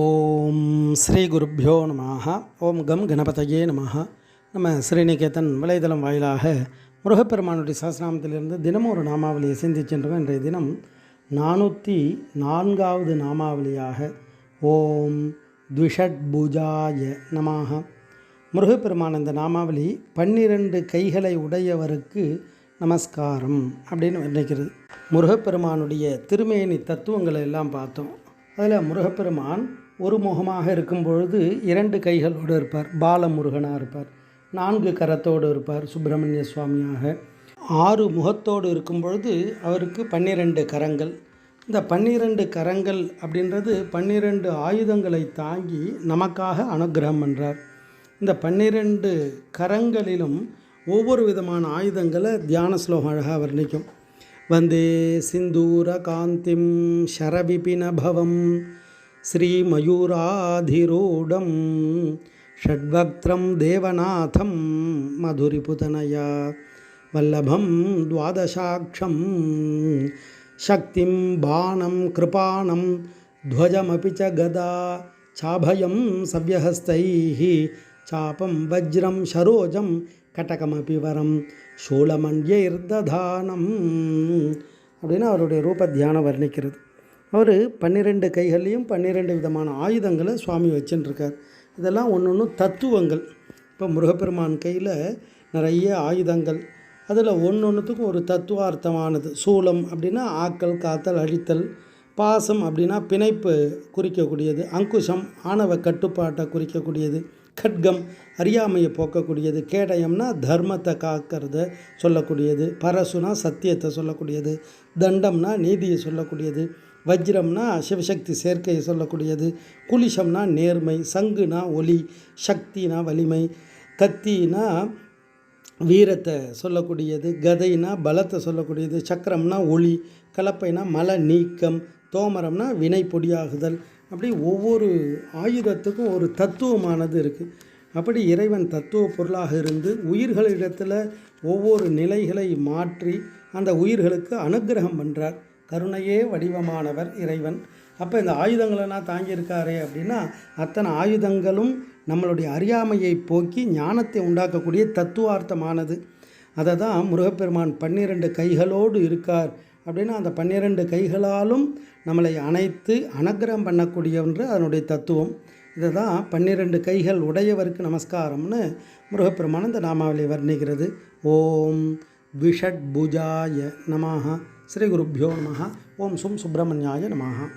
ஓம் ஸ்ரீ குருப்பியோ நம ஓம் கம் கணபதையே நம நம்ம ஸ்ரீநிகேதன் வலைதளம் வாயிலாக முருகப்பெருமானுடைய சஹஸ்ரநாமத்திலிருந்து தினமும் ஒரு நாமாவளியை சிந்திச்சென்றோம் இன்றைய தினம் நானூற்றி நான்காவது நாமாவளியாக ஓம் த்விஷட்புஜாய நமாக முருகப்பெருமான் இந்த நாமாவளி பன்னிரண்டு கைகளை உடையவருக்கு நமஸ்காரம் அப்படின்னு நினைக்கிறது. முருகப்பெருமானுடைய திருமேனி தத்துவங்களை எல்லாம் பார்த்தோம். அதில் முருகப்பெருமான் ஒரு முகமாக இருக்கும் பொழுது இரண்டு கைகளோடு இருப்பார். பாலமுருகனாக இருப்பார். நான்கு கரத்தோடு இருப்பார் சுப்பிரமணிய சுவாமியாக. ஆறு முகத்தோடு இருக்கும் பொழுது அவருக்கு பன்னிரெண்டு கரங்கள். இந்த பன்னிரண்டு கரங்கள் அப்படின்றது பன்னிரெண்டு ஆயுதங்களை தாங்கி நமக்காக அனுகிரகம் பண்ணுறார் இந்த பன்னிரெண்டு கரங்களிலும் ஒவ்வொரு விதமான ஆயுதங்களை தியான ஸ்லோகம் அழகாக வர்ணிக்கும். वन्दे सिन्दूरकान्तिं शरविपिनभवं श्रीमयूराधिरूढं षड्वक्त्रं देवनाथं मधुरिपुतनया वल्लभं द्वादशाक्षं शक्तिं बाणं कृपाणं ध्वजमपि च गदा चाभयं सव्यहस्तैः चापं वज्रं शरोजं கட்டகமபி வரம் சூளமண்யர்ததானம் அப்படின்னு அவருடைய ரூப தியானம் வர்ணிக்கிறது. அவர் பன்னிரெண்டு கைகள்லேயும் பன்னிரெண்டு விதமான ஆயுதங்களை சுவாமி வச்சுட்டுருக்கார் இதெல்லாம் ஒன்று ஒன்று தத்துவங்கள். இப்போ முருகப்பெருமான் கையில் நிறைய ஆயுதங்கள். அதில் ஒன்று ஒன்றுத்துக்கும் ஒரு தத்துவார்த்தமானது. சூலம் அப்படின்னா ஆக்கல் காத்தல் அழித்தல் பாசம் அப்படின்னா பிணைப்பு குறிக்கக்கூடியது அங்குஷம் ஆணவ கட்டுப்பாட்டை குறிக்கக்கூடியது கட்கம் அறியாமையை போக்கக்கூடியது கேடயம்னா தர்மத்தை காக்கிறத சொல்லக்கூடியது பரசுனா சத்தியத்தை சொல்லக்கூடியது தண்டம்னா நீதியை சொல்லக்கூடியது வஜ்ரம்னா சிவசக்தி சேர்க்கையை சொல்லக்கூடியது குலிஷம்னா நேர்மை சங்குனா ஒளி சக்தினா வலிமை கத்தினா வீரத்தை சொல்லக்கூடியது கதைனா பலத்தை சொல்லக்கூடியது சக்கரம்னா ஒளி கலப்பைனா மல நீக்கம் தோமரம்னா வினை பொடியாகுதல். அப்படி ஒவ்வொரு ஆயுதத்துக்கும் ஒரு தத்துவமானது இருக்குது அப்படி இறைவன் தத்துவ பொருளாக இருந்து உயிர்களிடத்தில் ஒவ்வொரு நிலைகளை மாற்றி அந்த உயிர்களுக்கு அனுகிரகம் பண்ணுறார் கருணையே வடிவமானவர் இறைவன். அப்போ இந்த ஆயுதங்களெல்லாம் தாங்கியிருக்காரே அப்படின்னா அத்தனை ஆயுதங்களும் நம்மளுடைய அறியாமையை போக்கி ஞானத்தை உண்டாக்கக்கூடிய தத்துவார்த்தமானது. அதை தான் முருகப்பெருமான் பன்னிரண்டு கைகளோடு இருக்கார். அப்படின்னா அந்த பன்னிரண்டு கைகளாலும் நம்மளை அணைத்து அனுகிரகம் பண்ணக்கூடியவன்று அதனுடைய தத்துவம். இதை தான் பன்னிரண்டு கைகள் உடையவருக்கு நமஸ்காரம்னு முருகப்பெருமான் இந்த நாமாவளி வர்ணிக்கிறது. ஓம் விஷட்புஜாய நமாக ஸ்ரீ குருப்பியோ நமஹா. ஓம் சும் சுப்பிரமணியாய நமாக